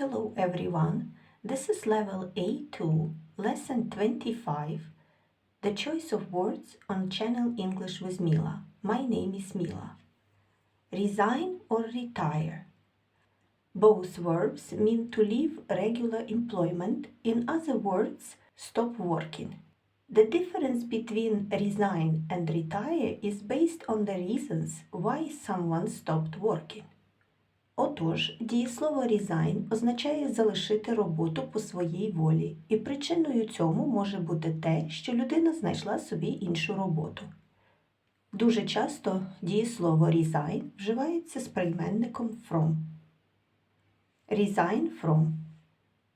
Hello everyone. This is level A2, lesson 25, the choice of words on channel English with Mila. My name is Mila. Resign or retire. Both verbs mean to leave regular employment, in other words, stop working. The difference between resign and retire is based on the reasons why someone stopped working. Отож, дієслово resign означає залишити роботу по своїй волі, і причиною цьому може бути те, що людина знайшла собі іншу роботу. Дуже часто дієслово resign вживається з прийменником from. Resign from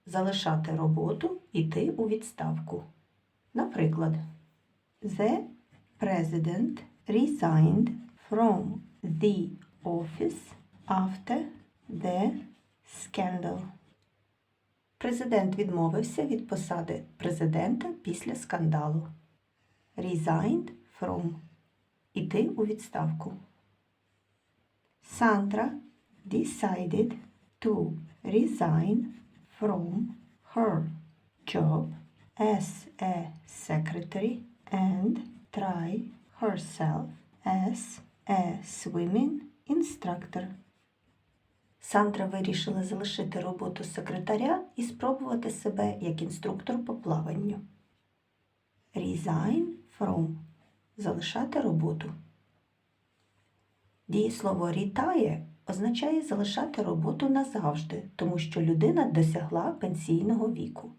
залишати роботу, іти у відставку. Наприклад, The president resigned from the office after the scandal. Президент відмовився від посади президента після скандалу. Resigned from іти у відставку. Sandra decided to resign from her job as a secretary and try herself as a swimming instructor. Сандра вирішила залишити роботу секретаря і спробувати себе як інструктор по плаванню. Resign from залишати роботу. Дієслово retire означає залишати роботу назавжди, тому що людина досягла пенсійного віку.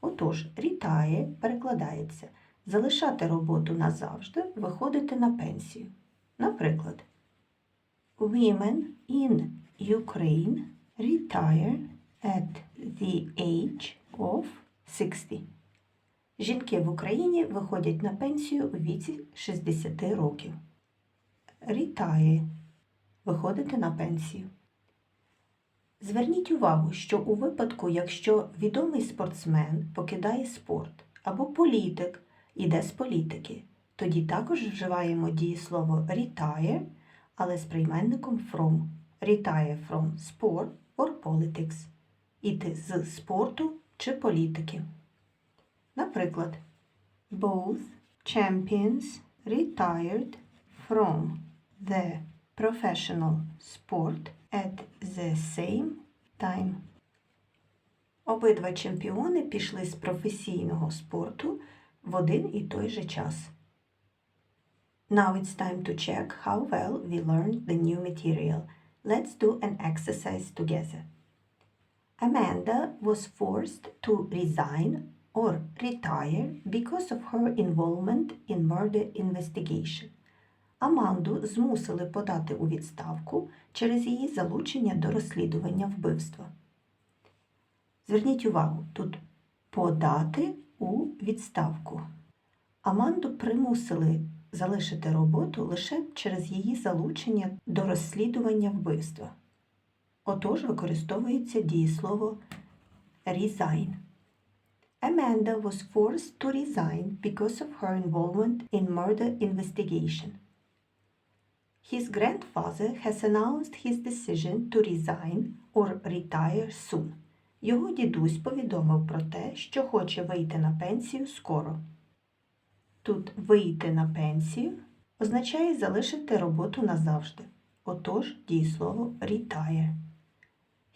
Отож, retire перекладається залишати роботу назавжди, виходити на пенсію. Наприклад, Women in Ukraine retire at the age of 60. Жінки в Україні виходять на пенсію у віці 60 років. Retire – виходити на пенсію. Зверніть увагу, що у випадку, якщо відомий спортсмен покидає спорт або політик іде з політики, тоді також вживаємо дієслово retire, але з прийменником from. Retire from sport or politics. Іти з спорту чи політики. Наприклад, both champions retired from the professional sport at the same time. Обидва чемпіони пішли з професійного спорту в один і той же час. Now it's time to check how well we learned the new material. Let's do an exercise together. Amanda was forced to resign or retire because of her involvement in murder investigation. Аманду змусили подати у відставку через її залучення до розслідування вбивства. Зверніть увагу, тут подати у відставку. Аманду примусили залишити роботу лише через її залучення до розслідування вбивства. Отож використовується дієслово resign. Amanda was forced to resign because of her involvement in murder investigation. His grandfather has announced his decision to resign or retire soon. Його дідусь повідомив про те, що хоче вийти на пенсію скоро. Тут вийти на пенсію означає залишити роботу назавжди. Отож дієслово retire.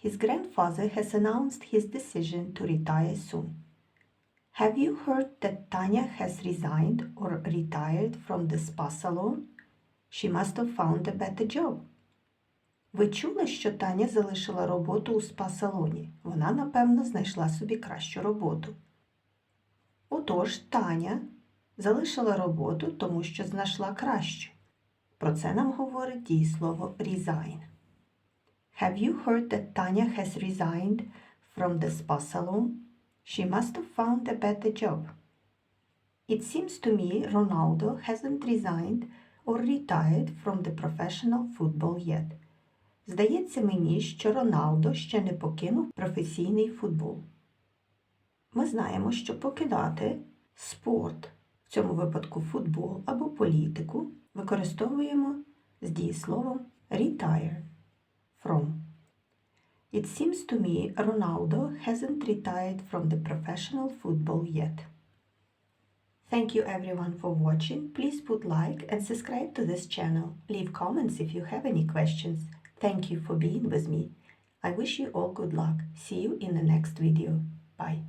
His grandfather has announced his decision to retire soon. Have you heard that Tanya has resigned or retired from the spa salon? She must have found a better job. Ви чули, що Таня залишила роботу у спа-салоні? Вона, напевно, знайшла собі кращу роботу. Отож, Таня залишила роботу, тому що знайшла кращу. Про це нам говорить дієслово resign. Have you heard that Tanya has resigned from the spa salon? She must have found a better job. It seems to me Ronaldo hasn't resigned or retired from the professional football yet. Здається мені, що Роналдо ще не покинув професійний футбол. Ми знаємо, що покидати спорт, в цьому випадку футбол або політику, використовуємо з дієсловом retire from. It seems to me Ronaldo hasn't retired from the professional football yet. Thank you everyone for watching. Please put like and subscribe to this channel. Leave comments if you have any questions. Thank you for being with me. I wish you all good luck. See you in the next video. Bye.